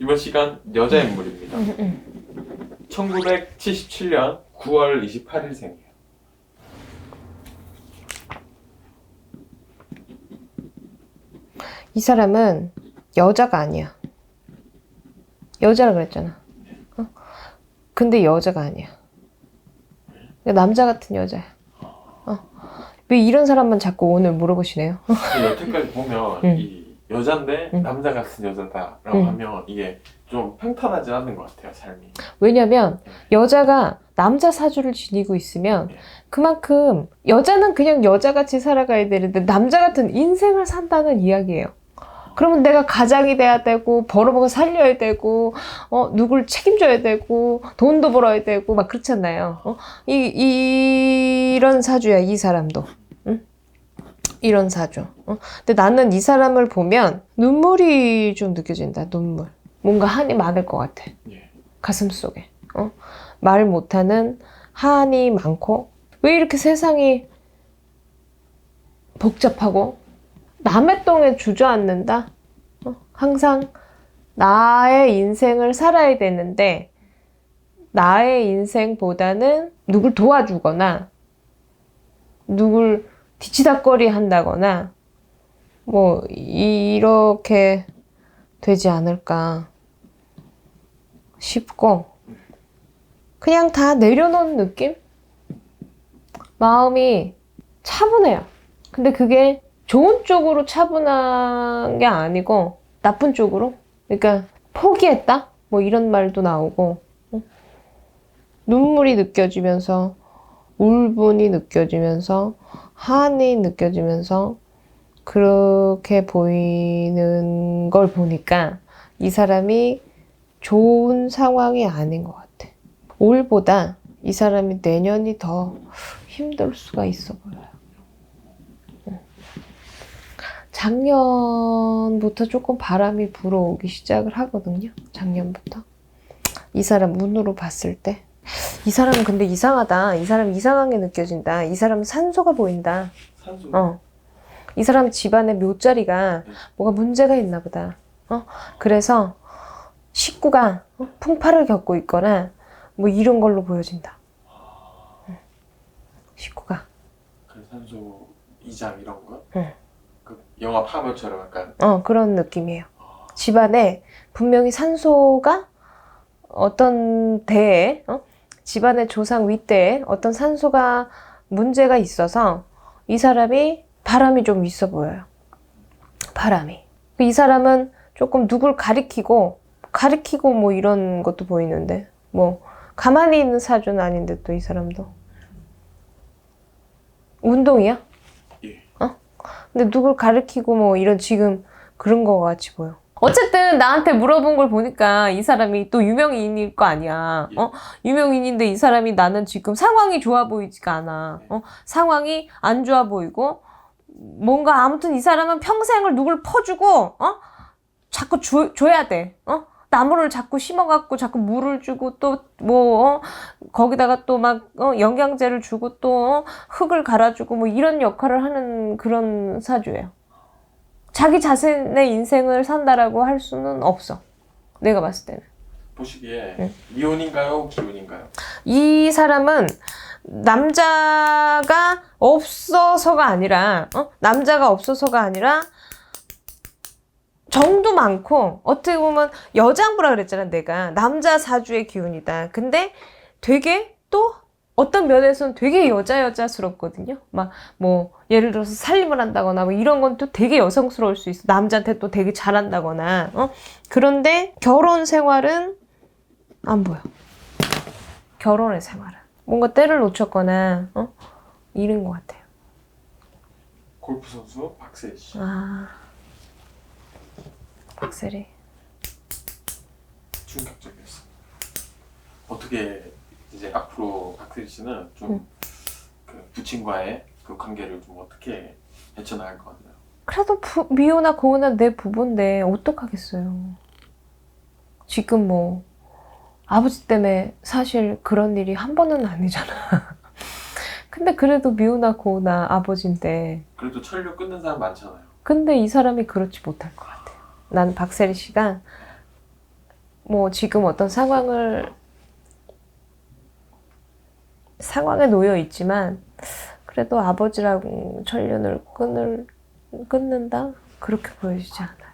이번 시간 여자 인물입니다. 응, 응. 1977년 9월 28일생이에요. 이 사람은 여자가 아니야. 여자라 그랬잖아. 어? 근데 여자가 아니야. 남자 같은 여자야. 어. 왜 이런 사람만 자꾸 오늘 물어보시네요? 여태까지 보면 응. 이 여잔데 응. 남자 같은 여자다라고 응. 하면 이게 좀 평탄하지 않는 것 같아요 삶이. 왜냐면 여자가 남자 사주를 지니고 있으면 네. 그만큼 여자는 그냥 여자같이 살아가야 되는데 남자 같은 인생을 산다는 이야기예요. 그러면 내가 가장이 돼야 되고 벌어먹어 살려야 되고 어 누굴 책임져야 되고 돈도 벌어야 되고 막 그렇잖아요. 어? 이 이런 사주야 이 사람도. 응? 이런 사주. 어? 근데 나는 이 사람을 보면 눈물이 좀 느껴진다. 눈물. 뭔가 한이 많을 것 같아. 예. 가슴 속에 어? 말 못하는 한이 많고 왜 이렇게 세상이 복잡하고 남의 똥에 주저앉는다 어? 항상 나의 인생을 살아야 되는데 나의 인생보다는 누굴 도와주거나 누굴 뒤치다거리 한다거나 뭐 이렇게 되지 않을까 싶고 그냥 다 내려놓은 느낌? 마음이 차분해요. 근데 그게 좋은 쪽으로 차분한 게 아니고 나쁜 쪽으로? 그러니까 포기했다? 뭐 이런 말도 나오고 어? 눈물이 느껴지면서 울분이 느껴지면서 한이 느껴지면서 그렇게 보이는 걸 보니까 이 사람이 좋은 상황이 아닌 것 같아. 올보다 이 사람이 내년이 더 힘들 수가 있어 보여요. 응. 작년부터 조금 바람이 불어오기 시작을 하거든요. 작년부터. 이 사람 눈으로 봤을 때. 이 사람은 근데 이상하다. 이 사람 이상하게 느껴진다. 이 사람은 산소가 보인다. 산소. 어. 이 사람 집안의 묘자리가 뭐가 문제가 있나 보다. 어? 그래서 식구가 어? 풍파를 겪고 있거나 뭐 이런 걸로 보여진다. 응. 식구가. 그 산소 이장 이런 거. 응. 그 영화 파묘처럼 약간 어, 그런 느낌이에요. 집안에 분명히 산소가 어떤 대에, 어? 집안의 조상 윗대에 어떤 산소가 문제가 있어서 이 사람이 바람이 좀 있어 보여요. 바람이. 이 사람은 조금 누굴 가리키고, 가리키고 뭐 이런 것도 보이는데, 뭐, 가만히 있는 사주는 아닌데 또 이 사람도. 운동이야? 예. 근데 누굴 가르치고 뭐 이런 지금 그런 거 같이 보여. 어쨌든 나한테 물어본 걸 보니까 이 사람이 또 유명인일 거 아니야. 어? 유명인인데 이 사람이 나는 지금 상황이 좋아 보이지가 않아. 어? 상황이 안 좋아 보이고 뭔가 아무튼 이 사람은 평생을 누굴 퍼주고 어? 자꾸 줘, 줘야 돼. 어? 나무를 자꾸 심어갖고 자꾸 물을 주고 또뭐 어? 거기다가 또 막 어? 영양제를 주고 또 어? 흙을 갈아주고 뭐 이런 역할을 하는 그런 사주예요. 자기 자신의 인생을 산다라고 할 수는 없어. 내가 봤을 때는. 보시기에 응. 이혼인가요, 기혼인가요? 이 사람은 남자가 없어서가 아니라, 어? 남자가 없어서가 아니라, 정도 많고, 어떻게 보면 여장부라 그랬잖아, 내가. 남자 사주의 기운이다. 근데 되게 또 어떤 면에서는 되게 여자 여자스럽거든요. 막 뭐 예를 들어서 살림을 한다거나 뭐 이런 건 또 되게 여성스러울 수 있어. 남자한테 또 되게 잘한다거나. 어? 그런데 결혼 생활은 안 보여. 결혼의 생활은 뭔가 때를 놓쳤거나 어? 이런 것 같아요. 골프 선수 박세희 씨. 아 박세리. 충격적이었어. 어떻게 이제 앞으로 박세리 씨는 좀 응. 그 부친과의 그 관계를 좀 어떻게 헤쳐나갈 것 같나요? 그래도 부, 미호나 고은아 내 부부인데 어떡하겠어요. 지금 뭐 아버지 때문에 사실 그런 일이 한 번은 아니잖아. 근데 그래도 미호나 고은아 아버지인데 그래도 철류 끊는 사람 많잖아요. 근데 이 사람이 그렇지 못할 것 같아요. 난 박세리 씨가 뭐 지금 어떤 상황을 상황에 놓여 있지만 그래도 아버지랑 천년을 끊을 끊는다 그렇게 보여지지 않아요.